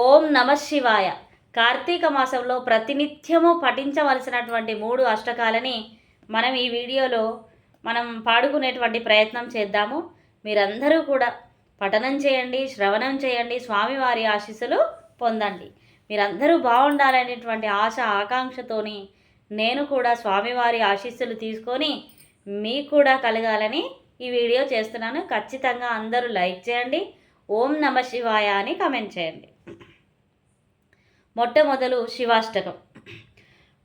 ఓం నమ శివాయ. కార్తీక మాసంలో ప్రతినిత్యము పఠించవలసినటువంటి మూడు అష్టకాలని మనం ఈ వీడియోలో మనం పాడుకునేటువంటి ప్రయత్నం చేద్దాము. మీరందరూ కూడా పఠనం చేయండి శ్రవణం చేయండి స్వామివారి ఆశీస్సులు పొందండి. మీరందరూ బాగుండాలనేటువంటి ఆశ ఆకాంక్షతోని నేను కూడా స్వామివారి ఆశీస్సులు తీసుకొని మీకు కూడా కలగాలని ఈ వీడియో చేస్తున్నాను. ఖచ్చితంగా అందరూ లైక్ చేయండి. ఓం నమ శివాయ అని కమెంట్ చేయండి. మొట్టమొదలు శివాష్టకం.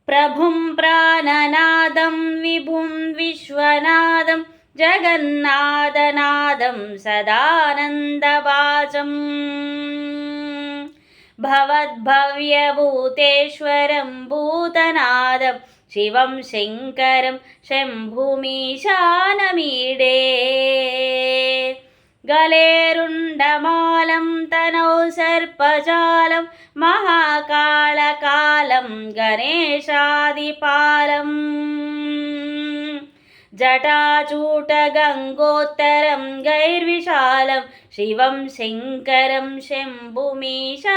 ప్రభుం ప్రాణనాదం విభుం విశ్వనాదం జగన్నాథనాదం సదానందవాచం. భవద్భవ్యభూతేశ్వరం భూతనాదం శివం శంకరం శంభుమీశానమీడే. गलेरुण्डमालं तनौ सर्पजालं महाकालकालं गणेशादिपालम् जटाचूटगङ्गोत्तरं गैर्विशालं शिवं शङ्करं शम्भुमीशानमीडे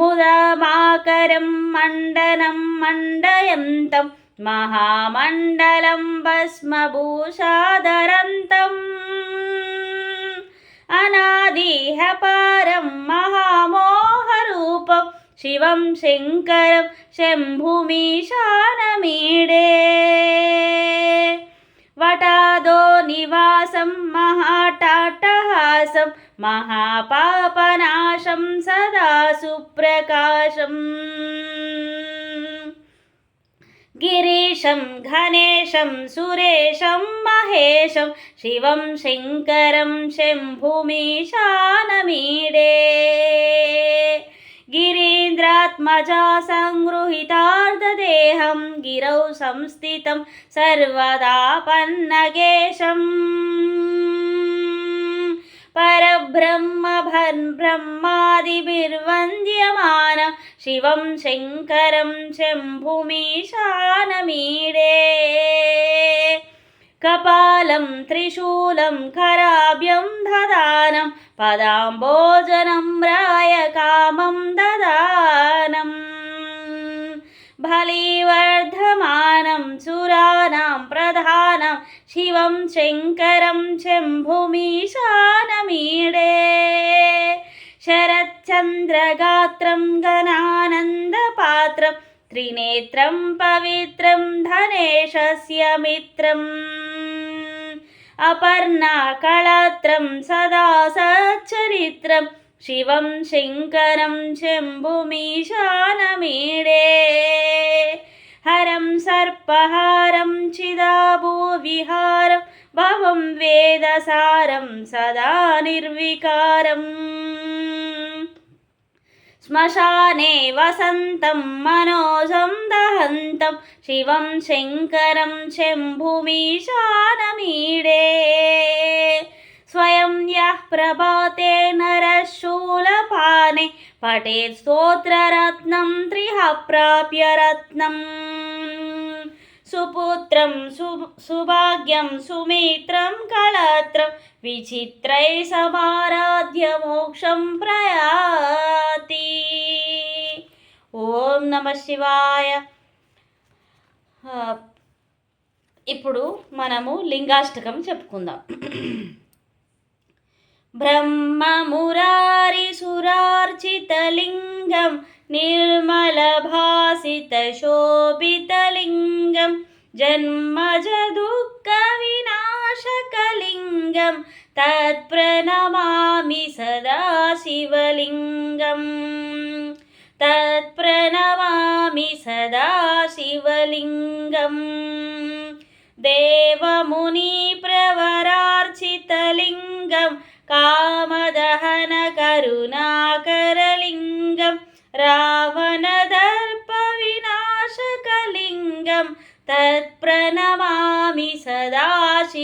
मुदमाकरं मण्डनं मण्डयन्तम् మహామండలం భస్మభూషాదరంతం. అనాదిహ పారం మహామోహరూపం శివం శంకరం శంభుమీశానమీడే. వటాదో నివాసం మహాటాటహాసం మహాపాపనాశం సదా సుప్రకాశం. గిరీశం ఘనేశం సురేశం మహేశం శివం శంకరం శంభుమీశానమీడే గిరీంద్రాత్మజా సంగృహీతార్ధదేహం గిరౌ సంస్థితం సర్వదా పన్నగేశం. పరబ్రహ్మబ్రహ్మాదిభిర్వంద్యమానం శివం శంకరం శంభుమీశానమీడే కపాలం త్రిశూలం ఖరాభ్యం దదానం పదాంబోజనం రాయ కామం దదానం బలివర్ధమానం సురానాం ప్రధానం శివం शिवं शङ्करं शम्भुमीशानमीडे शरच्चन्द्रगात्रं गणानन्दपात्रं त्रिनेत्रं पवित्रं धनेशस्य मित्रम् अपर्णाकळत्रं सदा सच्चरित्रं शिवं शङ्करं शम्भुमीशानमीडे సర్పహారం చిదాభూవిహారం భవం వేదసారం సదా నిర్వికారం. శ్మశానే వసంతం మనోజం దహంతం శివం శంకరం శంభుమీశానమీడే. స్వయం యః ప్రభాతే నరశూలపానే పఠేత్ స్తోత్రరత్నం త్రిహ ప్రాప్య రత్నం సుపుత్రం సు సుభాగ్యం సుమిత్రం కళత్రం విచిత్రై సమారాధ్య మోక్షం ప్రయాతి ఓం నమ శివాయ ఆ, ఇప్పుడు మనము లింగాష్టకం చెప్పుకుందాం ब्रह्ममुरारिसुरार्चितलिङ्गं निर्मलभासितशोभितलिङ्गं जन्मजदुःखविनाशकलिङ्गं तत्प्रणमामि सदा शिवलिङ्गम् तत्प्रणमामि सदा शिवलिङ्गम् देवमुनिप्रवरार्चितलिङ्गं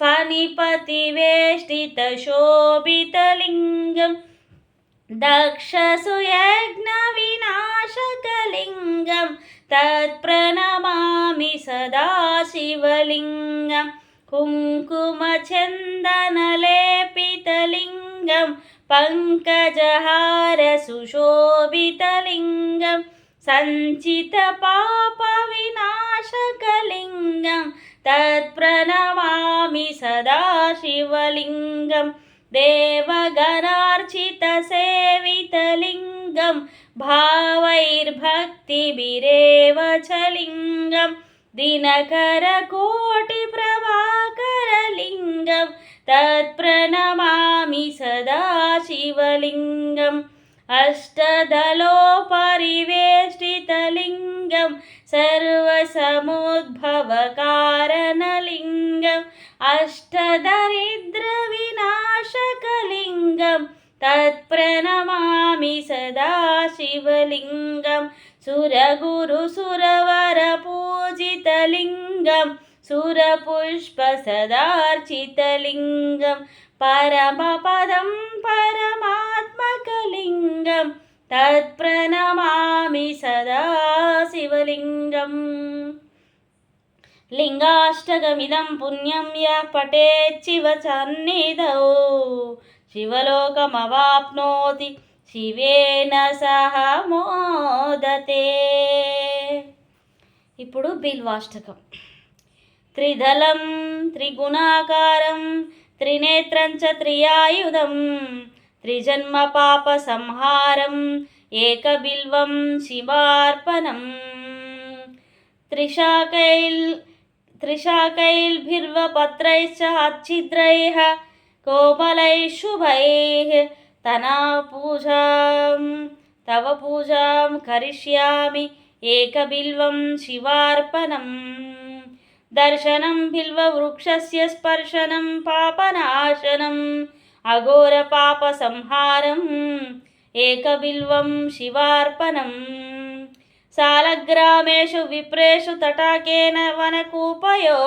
फणिपतिवेष्टितशोभितलिङ्गं दक्षसुयज्ञविनाशकलिङ्गं तत्प्रणमामि सदा शिवलिङ्गं कुङ्कुमचन्दनलेपितलिङ्गं पङ्कजहारसुशोभितलिङ्गं सञ्चितपापविनाशकलिङ्गं तत्प्रणमामि सदा शिवलिङ्गं देवगणार्चितसेवितलिङ्गं भावैर्भक्तिभिरेव च लिङ्गं दिनकरकोटिप्रभाकरलिङ्गं तत्प्रणमामि सदा शिवलिङ्गम् अष्टदलोपरिवेष्टितलिङ्गं सर्वसमुद्भवकारणलिङ्गम् अष्टदरिद्रविनाशकलिङ्गं तत्प्रणमामि सदा शिवलिङ्गं सुरगुरुसुरवरपूजितलिङ्गं सुरपुष्पसदार्चितलिङ्गं परमपदं కనకలింగం తత్ప్రణమామి సదా శివలింగం. లింగాష్టకమిదం పుణ్యం యా శివ సన్నిధౌ. శివలోకమవాప్నోతి శివేన సహ మోదతే. ఇప్పుడు బిల్వాష్టకం. త్రిధలం త్రిగుణాకారం త్రినేత్రం చ త్రియాయుధం. త్రిజన్మ పాప సంహారం ఏకబిల్వం శివార్పణం త్రిశాకైల్ त्रिशाकैर्भिर्वपत्रैश्च अच्छिद्रैः कोमलैः शुभैः तना पूजां तव पूजां करिष्यामि एकबिल्वं शिवार्पणम् दर्शनं बिल्ववृक्षस्य स्पर्शनं पापनाशनम् అఘోర పాప సంహారం ఏక బిల్వం శివార్పణం. సాలగ్రామేషు విప్రేషు తటాకేన వనకూపయో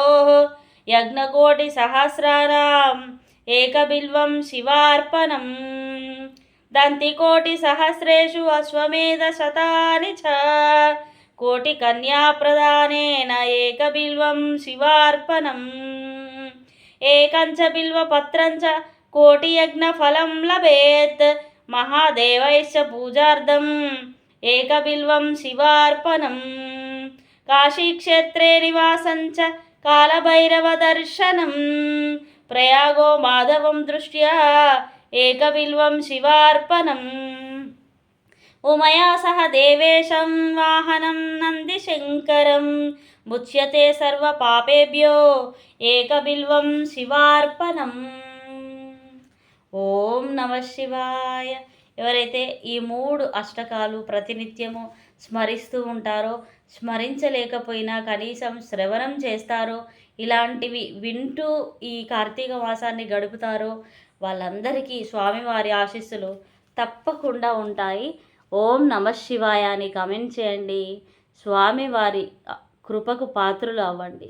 యజ్ఞకోటి సహస్రారాం ఏక బిల్వం శివార్పణం. దంతికోటి సహస్రేషు అశ్వమేధ శతాని చ కోటి కన్యా ప్రదానేన ఏక బిల్వం శివార్పణం. ఏకంచ బిల్వ బిల్వపత్రంచ कोटियज्ञफलं लभेत् महादेवैश्च पूजार्थम् एकबिल्वं शिवार्पणम् काशीक्षेत्रे निवासं च कालभैरवदर्शनं प्रयागो माधवं दृष्ट्या एकबिल्वं शिवार्पणम् उमया सह देवेशं वाहनं नन्दिशङ्करं मुच्यते सर्वपापेभ्यो एकबिल्वं शिवार्पणम् ఓం నమ శివాయ. ఎవరైతే ఈ మూడు అష్టకాలు ప్రతినిత్యము స్మరిస్తూ ఉంటారో స్మరించలేకపోయినా కనీసం శ్రవణం చేస్తారో ఇలాంటివి వింటూ ఈ కార్తీక మాసాన్ని గడుపుతారో వాళ్ళందరికీ స్వామివారి ఆశీస్సులు తప్పకుండా ఉంటాయి. ఓం నమ శివాయ అని కమెంట్ చేయండి. స్వామివారి కృపకు పాత్రులు అవ్వండి.